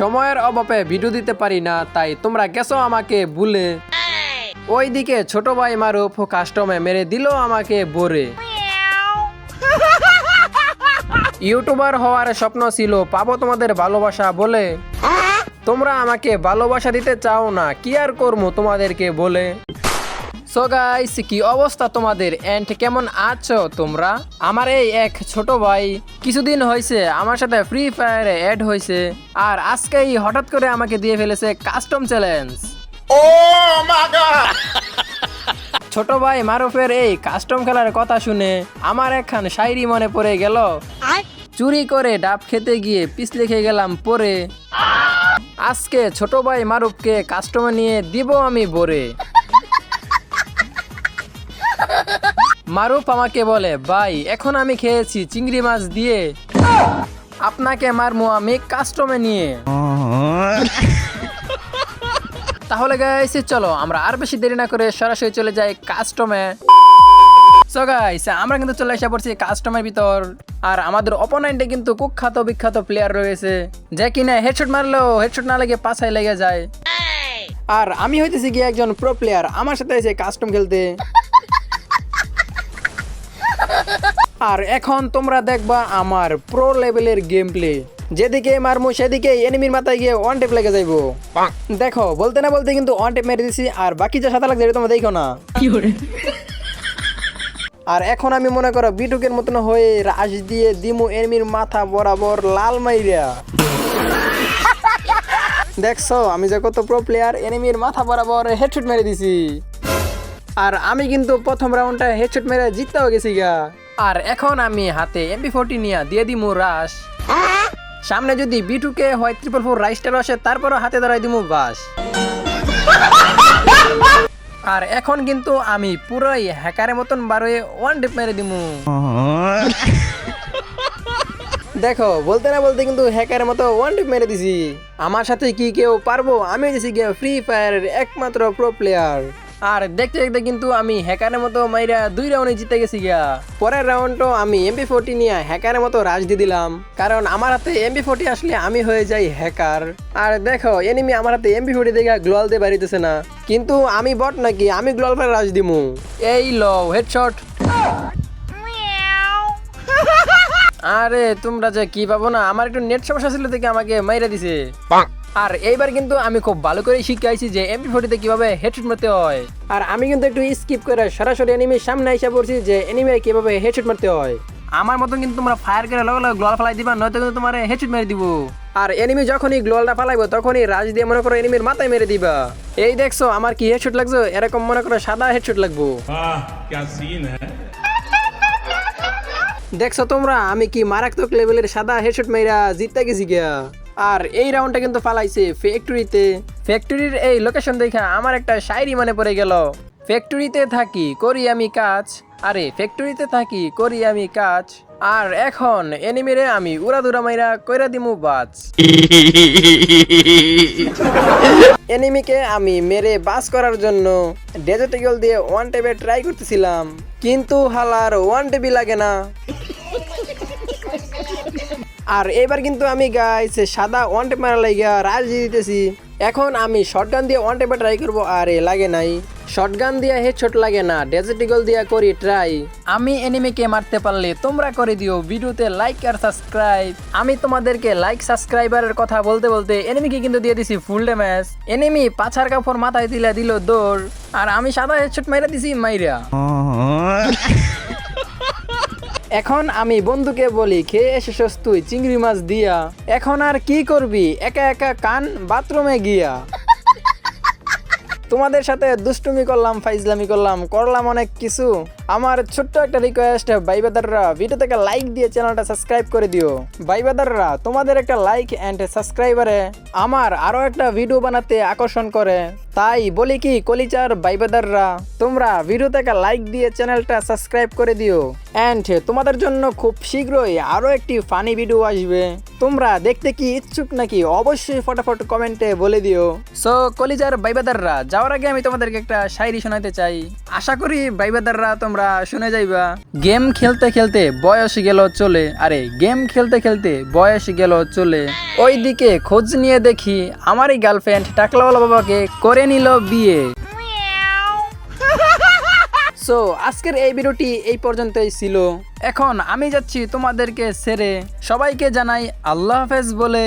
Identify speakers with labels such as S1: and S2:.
S1: সময়ের অভাবে ভিডিও দিতে পারি না, তাই তোমরা গেছো আমাকে ভুলে ওইদিকে ছোট ভাই মারুফ কাস্টমে মেরে দিল আমাকে বরে। ইউটিউবার হওয়ার স্বপ্ন ছিল, পাবো তোমাদের ভালোবাসা বলে। তোমরা আমাকে ভালোবাসা দিতে চাও না, কি আর করব তোমাদেরকে বলে। সো গাইস কি অবস্থা তোমাদের? এন্ড কেমন আছো তোমরা? আমার এই এক ছোট ভাই কিছুদিন হয়েছে আমার সাথে ফ্রি ফায়ারে অ্যাড হয়েছে আর আজকেই হঠাৎ করে আমাকে দিয়ে ফেলেছে কাস্টম চ্যালেঞ্জ ও ছোট ভাই মারুফের এই কাস্টম খেলার কথা শুনে আমার একখান শায়রি মনে পড়ে গেল। চুরি করে ডাব খেতে গিয়ে পিছলে খেয়ে গেলাম পরে। আজকে ছোট ভাই মারুফকে কাস্টমে নিয়ে দিব আমি বরে। মারুফ আমাকে বলে ভাই এখন আমি খেয়েছি চিংড়ি মাছ দিয়ে। আপনাকে মারমু আমি কাস্টমে নিয়ে। তাহলে গাইস চলো আমরা আর বেশি দেরি না করে সরাসরি চলে যাই কাস্টমে সো গাইস আমরা কিন্তু চলে এসে পড়ছি কাস্টমের ভিতর। আর আমাদের অপোনেন্টে কিন্তু কুখ্যাত বিখ্যাত প্লেয়ার রয়েছে। যে কিনা হেডশট মারলেও হেডশট না লেগে পাছায় লেগে যায়। আর আমি হইতেছি গিয়ে একজন প্রো প্লেয়ার আমার সাথে এসে কাস্টম খেলতে। আর এখন তোমরা দেখবা আমার প্রো লেভেলের গেম প্লে যেদিকে মারমু সেদিকে এনিমির মাথায় গিয়ে ওয়ান টেপ লেগে যাইবো। দেখো বলতে না বলতে কিন্তু ওয়ান টেপ মেরে দিছি আর বাকি যা সাদা লাগছে এটা তোমরা দেখো না। আর এখন আমি মনে করো বিটুকের মতন হয়ে রাশ দিয়ে দিমু এনিমির মাথা বরাবর লাল মাইরা। দেখছ আমি যে কত প্রো প্লেয়ার এনিমির মাথা বরাবর হেডশট মেরে দিছি। আর আমি কিন্তু প্রথম রাউন্ডটা হেডশট মেরে জিততেও গেছি গা। আর এখন আমি হাতে এমপি ফোরটি নিয়ে দিয়ে দিমু রাশ সামনে যদি বিটুকে হয় ট্রিপল ফোর রাইস্টার আসে তারপরও হাতে দাঁড়াই দিমু বাস। আর এখন কিন্তু আমি পুরোই হ্যাকারের মতন বারোয় ওয়ান ডিপ মেরে দিমু। দেখো, বলতে না বলতে কিন্তু হ্যাকারের মতো ওয়ান ডিপ মেরে দিছি। আমার সাথে কি কেউ পারব? আমি দিছি গিয়ে ফ্রি ফায়ারের একমাত্র প্রো প্লেয়ার আর দেখতে দেখতে কিন্তু আমি হ্যাকারের মতো মাইরা দুই রাউন্ডে জিতে গেছি গিয়া। পরের রাউন্ডও আমি এমপি ফোরটি নিয়ে হ্যাকারের মতো রাজ দিয়ে দিলাম। কারণ আমার হাতে এমপি ফোরটি আসলে আমি হয়ে যাই হ্যাকার। আর দেখো এনিমি আমার হাতে এমপি ফোরটি দেখে গ্লোয়াল দিয়ে বাড়িতেছে না। কিন্তু আমি বট নাকি আমি গ্লোয়াল পরে রাজ দিমু। এই লো হেডশট আরে তোমরা যে কি পাবো না আমার একটু নেট সমস্যা ছিল থেকে আমাকে মাইরা দিছে। আর এইবার কিন্তু আমি খুব ভালো করে শিখাইছি যে এমপি ফোর্টিতে কীভাবে হেডশট মারতে হয়। আর আমি কিন্তু একটু স্কিপ করে সরাসরি এনিমির সামনে এসে পড়ছি যে এনিমিরা কীভাবে হেডশট মারতে হয়। আমার মতন কিন্তু তোমরা ফায়ার করে লগে লগে গ্লোয়াল ফালাই দিবা নয়তো কিন্তু তোমার হেডশট মেরে দিব। আর এনিমি যখনই গ্লোয়ালটা ফালাইবো তখনই রাজ দিয়ে মনে করো এনিমির মাথায় মেরে দিবা। এই দেখছ আমার কি হেডশট লাগছো? এরকম মনে করো সাদা হেডশট লাগবো। দেখছ তোমরা আমি কি মারাত্মক লেভেলের সাদা হেডশট মেরা জিততে গেছি গিয়া। আর এই রাউন্ডটা কিন্তু ফালাইছে ফ্যাক্টরিতে ফ্যাক্টরির এই লোকেশন দেখা আমার একটা শায়রি মনে পড়ে গেল। ফ্যাক্টরিতে থাকি, করি আমি কাজ। আরে ফ্যাক্টরিতে থাকি, করি আমি কাজ। আর এখন এনিমিরে আমি উড়াদুরা মাইরা কইরা দিমু বাজ। এনিমিকে আমি মেরে বাস করার জন্য ডেজার্টিগল দিয়ে ওয়ান টেপে ট্রাই করতেছিলাম। কিন্তু হালার ওয়ান টেবি লাগে না। আর এবার কিন্তু আমি গাইস সাদা ওয়ান টেপ মারা লাগিয়া রাজ দিতেছি। এখন আমি শর্টগান দিয়ে ওয়ান টেপে ট্রাই করব, আর লাগে নাই। শর্টগান দিয়ে হেডশট লাগে না ডেজার্টিগল দিয়া করি ট্রাই আমি এনিমিকে মারতে পারলে তোমরা করে দিও, ভিডিওতে লাইক আর সাবস্ক্রাইব আমি তোমাদেরকে লাইক সাবস্ক্রাইবারের কথা বলতে বলতে এনিমিকে কিন্তু দিয়ে দিছি ফুল ড্যামেজ এনিমি পাছার কাপড় মাথায় দিলা দিল দৌড়। আর আমি সাদা হেডশট মাইরা দিছি, মাইরা। এখন আমি বন্ধুকে বলি, খেয়ে এসেছস তুই, চিংড়ি মাছ দিয়া। এখন আর কি করবি? একা একা কান বাথরুমে গিয়া। তোমাদের সাথে দুষ্টুমি করলাম, ফাইজলামি করলাম করলাম অনেক কিছু। আমার ছোট্ট একটা রিকোয়েস্ট ভাইবাদাররা ভিডিও থেকে লাইক দিয়ে চ্যানেলটা সাবস্ক্রাইব করে দিও। ভাইবাদাররা তোমাদের একটা লাইক অ্যান্ড সাবস্ক্রাইবারে আমার আরও একটা ভিডিও বানাতে আকর্ষণ করে। তাই বলি কি কলিচার ভাইবাদাররা তোমরা ভিডিও থেকে লাইক দিয়ে চ্যানেলটা সাবস্ক্রাইব করে দিও। অ্যান্ড তোমাদের জন্য খুব শীঘ্রই আরও একটি ফানি ভিডিও আসবে। তোমরা দেখতে কি ইচ্ছুক নাকি, অবশ্যই ফটাফট কমেন্টে বলে দিও। সো কলিজার বাইবাদাররা যাওয়ার আগে আমি তোমাদেরকে একটা শায়রি শোনাতে চাই। আশা করি বাইবাদাররা তোমরা তোমরা শুনে যাইবা। গেম খেলতে খেলতে বয়স গেল চলে। আরে গেম খেলতে খেলতে বয়স গেল চলে। ওইদিকে খোঁজ নিয়ে দেখি আমারই গার্লফ্রেন্ড টাকলাওয়ালা বাবাকে করে নিল বিয়ে। সো আজকের এই ভিডিওটি এই পর্যন্তই ছিল। এখন আমি যাচ্ছি তোমাদেরকে সেরে সবাইকে জানাই আল্লাহ হাফেজ বলে।